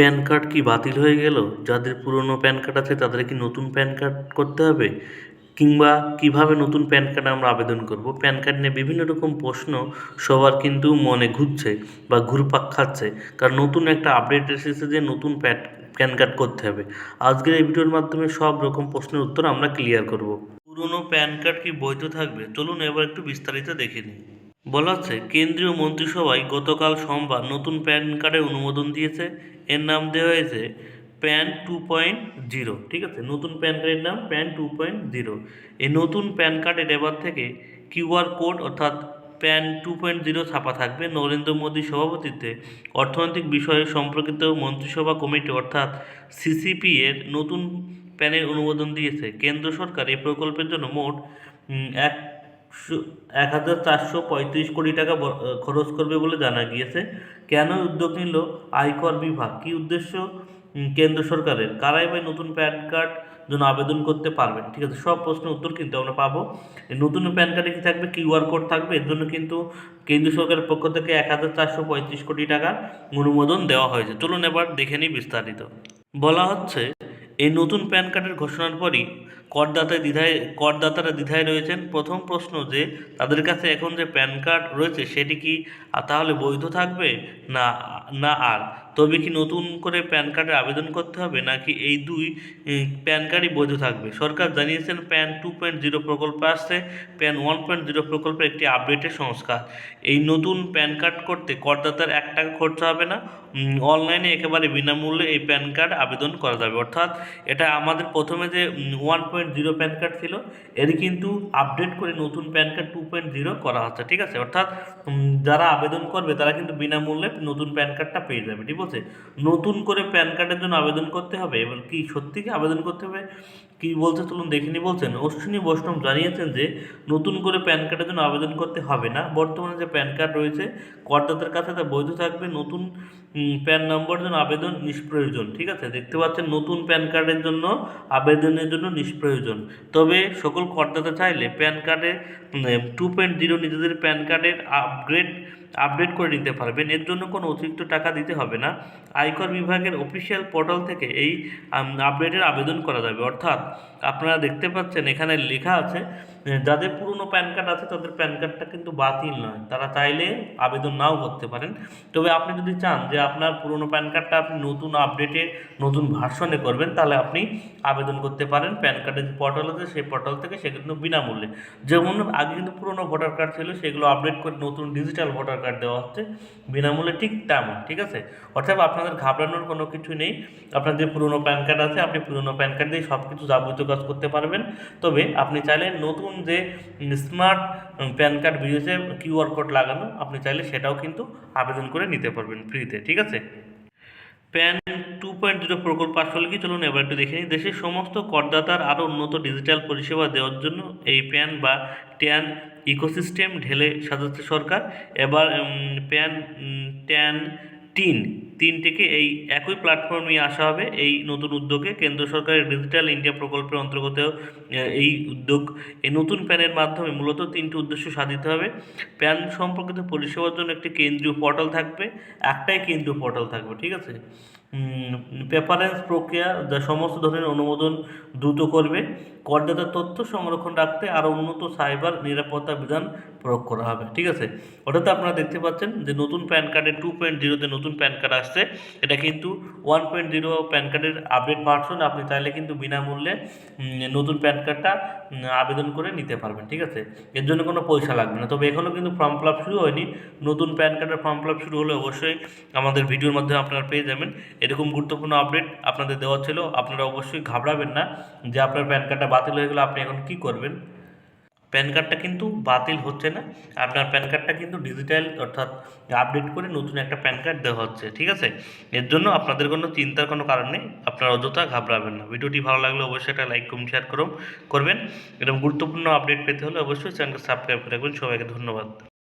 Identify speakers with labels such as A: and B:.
A: Pan card কি বাতিল হয়ে গেল? যাদের পুরনো প্যান কার্ড আছে, তাদের কি নতুন প্যান কার্ড করতে হবে? কিংবা কীভাবে নতুন প্যান কার্ড আমরা আবেদন করব? প্যান কার্ড নিয়ে বিভিন্ন রকম প্রশ্ন সবার কিন্তু মনে ঘুরছে বা ঘুরপাক খাচ্ছে। কারণ নতুন একটা আপডেট এসেছে যে নতুন প্যান প্যান কার্ড করতে হবে। আজকের এই ভিডিওর মাধ্যমে সব রকম প্রশ্নের উত্তর আমরা ক্লিয়ার করব। পুরনো প্যান কার্ড কি বৈধ থাকবে? চলুন এবার একটু বিস্তারিত দেখে নিই। বলা হচ্ছে কেন্দ্রীয় মন্ত্রিসভায় গতকাল সোমবার নতুন প্যান কার্ডের অনুমোদন দিয়েছে। এর নাম দেওয়া হয়েছে প্যান টু পয়েন্ট জিরো, ঠিক আছে? নতুন প্যান কার্ডের নাম প্যান টু পয়েন্ট জিরো। এই নতুন প্যান কার্ডের এবার থেকে কিউআর কোড অর্থাৎ প্যান টু পয়েন্ট জিরো ছাপা থাকবে নরেন্দ্র মোদীর সভাপতিত্বে। অর্থনৈতিক বিষয়ে সম্পর্কিত মন্ত্রিসভা কমিটি অর্থাৎ সিসিপি এর নতুন প্যানের অনুমোদন দিয়েছে। কেন্দ্র সরকার এই প্রকল্পের জন্য মোট এক এক হাজার চারশো পঁয়ত্রিশ কোটি টাকা খরচ করবে বলে জানা গিয়েছে। কেন উদ্যোগ নিল আয়কর বিভাগ? কী উদ্দেশ্য? কেন্দ্র সরকারের। কারাই বা নতুন প্যান কার্ড জন্য আবেদন করতে পারবেন? ঠিক আছে, সব প্রশ্নের উত্তর কিন্তু আমরা পাবো। নতুন প্যান কার্ডে কি থাকবে? কিউআর কোড থাকবে? এর জন্য কিন্তু কেন্দ্র সরকারের পক্ষ থেকে এক হাজার চারশো পঁয়ত্রিশ কোটি টাকার অনুমোদন দেওয়া হয়েছে। চলুন এবার দেখে নিই বিস্তারিত। বলা হচ্ছে এই নতুন প্যান কার্ডের ঘোষণার পরই করদাতায় দ্বিধায়, করদাতারা দ্বিধায় রয়েছেন। প্রথম প্রশ্ন যে, তাদের কাছে এখন যে প্যান কার্ড রয়েছে, সেটি কি তাহলে বৈধ থাকবে? না না আর। তবে কি নতুন করে প্যান কার্ডের আবেদন করতে হবে নাকি এই দুই প্যান কার্ডই বৈধ থাকবে? সরকার জানিয়েছেন প্যান টু পয়েন্ট জিরো প্রকল্প আসছে। প্যান ওয়ান পয়েন্ট জিরো প্রকল্পের একটি আপডেটের সংস্কার। এই নতুন প্যান কার্ড করতে করদাতার এক টাকা খরচা হবে না। অনলাইনে একেবারে বিনামূল্যে এই প্যান কার্ড আবেদন করা যাবে। অর্থাৎ এটা আমাদের প্রথমে যে one point zero PAN card ছিল, এর কিন্তু আপডেট করে নতুন PAN card two point zero করা হচ্ছে। ঠিক আছে? অর্থাৎ যারা আবেদন করবে তারা কিন্তু বিনামূল্যে নতুন প্যান কার্ডটা পেয়ে যাবে। ঠিক আছে নতুন করে প্যান কার্ডের জন্য আবেদন করতে হবে? এবার কি সত্যি কি আবেদন করতে হবে? কি বলছে চলুন দেখিনি বলছেন, অশ্বিনী বৈষ্ণব জানিয়েছেন যে, নতুন করে প্যান কার্ডের জন্য আবেদন করতে হবে না। বর্তমানে যে প্যান কার্ড রয়েছে, করদাতার কাছে তা বৈধ থাকবে, নতুন প্যান নম্বরের জন্য আবেদন নিষ্প্রয়োজন, ঠিক আছে? দেখতে পাচ্ছেন, নতুন প্যান কার্ডের জন্য আবেদনের জন্য নিষ্প্রয়োজন। তবে সকল করদাতা চাইলে প্যান কার্ডে টু পয়েন্ট জিরো নিজেদের প্যান কার্ডের আপগ্রেড আপডেট করে নিতে পারবেন। এর জন্য কোনো অতিরিক্ত টাকা দিতে হবে না। আয়কর বিভাগের অফিসিয়াল পোর্টাল থেকে এই আপডেটের আবেদন করা যাবে। অর্থাৎ আপনারা দেখতে পাচ্ছেন এখানে লেখা আছে যাদের পুরনো প্যান কার্ড আছে তাদের প্যান কার্ডটা কিন্তু বাতিল নয়। তারা চাইলে আবেদন নাও করতে পারেন। তবে আপনি যদি চান যে আপনার পুরনো প্যান কার্ডটা আপনি নতুন আপডেটে নতুন ভার্সনে করবেন, তাহলে আপনি আবেদন করতে পারেন। প্যান কার্ডের যে পোর্টাল আছে, সেই পোর্টাল থেকে সে কিন্তু বিনামূল্যে। যেমন আগে কিন্তু পুরনো ভোটার কার্ড ছিল, সেগুলো আপডেট করে নতুন ডিজিটাল ভোটার কার্ড দেওয়া হচ্ছে। বিনামূল্যে ঠিক তেমন, ঠিক আছে? অর্থাৎ আপনাদের ঘাবড়ানোর কোনো কিছু নেই। আপনার যে পুরনো প্যান কার্ড আছে, আপনি পুরনো প্যান কার্ড দিয়ে সব কিছু যাবতীয় কাজ করতে পারবেন। তবে আপনি চাইলে নতুন যে স্মার্ট প্যান কার্ড বেরিয়েছে কিউআর কোড লাগানো, আপনি চাইলে সেটাও কিন্তু আবেদন করে নিতে পারবেন ফ্রিতে, ঠিক আছে? প্যান টু পয়েন্ট জিরো প্রকল্প আসলে কি? চলুন এবার একটু দেখে নিই। দেশের সমস্ত করদাতার আরও উন্নত ডিজিটাল পরিষেবা দেওয়ার জন্য এই প্যান বা ট্যান ইকোসিস্টেম ঢেলে সাজাচ্ছে সরকার। এবার প্যান ট্যান তিন, তিনটিকে এই একই প্ল্যাটফর্মে আসা হবে। এই নতুন উদ্যোগে কেন্দ্র সরকারের ডিজিটাল ইন্ডিয়া প্রকল্পের অন্তর্গত এই উদ্যোগ, এই নতুন প্যানের মাধ্যমে মূলত তিনটি উদ্দেশ্য সাধিত হবে। প্যান সম্পর্কিত পরিষেবার জন্য একটি কেন্দ্রীয় পোর্টাল থাকবে, একটাই কেন্দ্রীয় পোর্টাল থাকবে, ঠিক আছে? পেপারেন্স প্রক্রিয়া, যা সমস্ত ধরনের অনুমোদন দ্রুত করবে। করদাতার তথ্য সংরক্ষণ রাখতে আরও উন্নত সাইবার নিরাপত্তা বিধান প্রয়োগ করা হবে, ঠিক আছে? অর্থাৎ আপনারা দেখতে পাচ্ছেন যে নতুন প্যান কার্ডের টু পয়েন্ট জিরোতে নতুন প্যান কার্ড আসছে। এটা কিন্তু ওয়ান পয়েন্ট জিরো প্যান কার্ডের আপডেট ভার্সন আপনি চাইলে কিন্তু বিনামূল্যে নতুন প্যান কার্ডটা আবেদন করে নিতে পারবেন, ঠিক আছে? এর জন্য কোনো পয়সা লাগবে না। তবে এখনও কিন্তু ফর্ম ফিল শুরু হয়নি। নতুন প্যান কার্ডের ফর্ম ফিল শুরু হলে অবশ্যই আমাদের ভিডিওর মাধ্যমে আপনারা পেয়ে যাবেন। এরকম গুরুত্বপূর্ণ আপডেট আপনাদের দেওয়া ছিল। আপনারা অবশ্যই ঘাবড়াবেন না যে আপনার প্যান কার্ডটা বাতিল হয়ে গেলে আপনি এখন কি করবেন। প্যান কার্ডটা কিন্তু বাতিল হচ্ছে না। আপনার প্যান কার্ডটা কিন্তু ডিজিটাল অর্থাৎ আপডেট করে নতুন একটা প্যান কার্ড দেওয়া হচ্ছে, ঠিক আছে? এর জন্য আপনাদের কোনো চিন্তার কোনো কারণ নেই, আপনারা অযথা ঘাবড়াবেন না। ভিডিওটি ভালো লাগলে অবশ্যই একটা লাইক কমেন্ট শেয়ার করুন, করবেন। এরকম গুরুত্বপূর্ণ আপডেট পেতে হলে অবশ্যই চ্যানেলকে সাবস্ক্রাইব করে রাখবেন। সবাইকে ধন্যবাদ।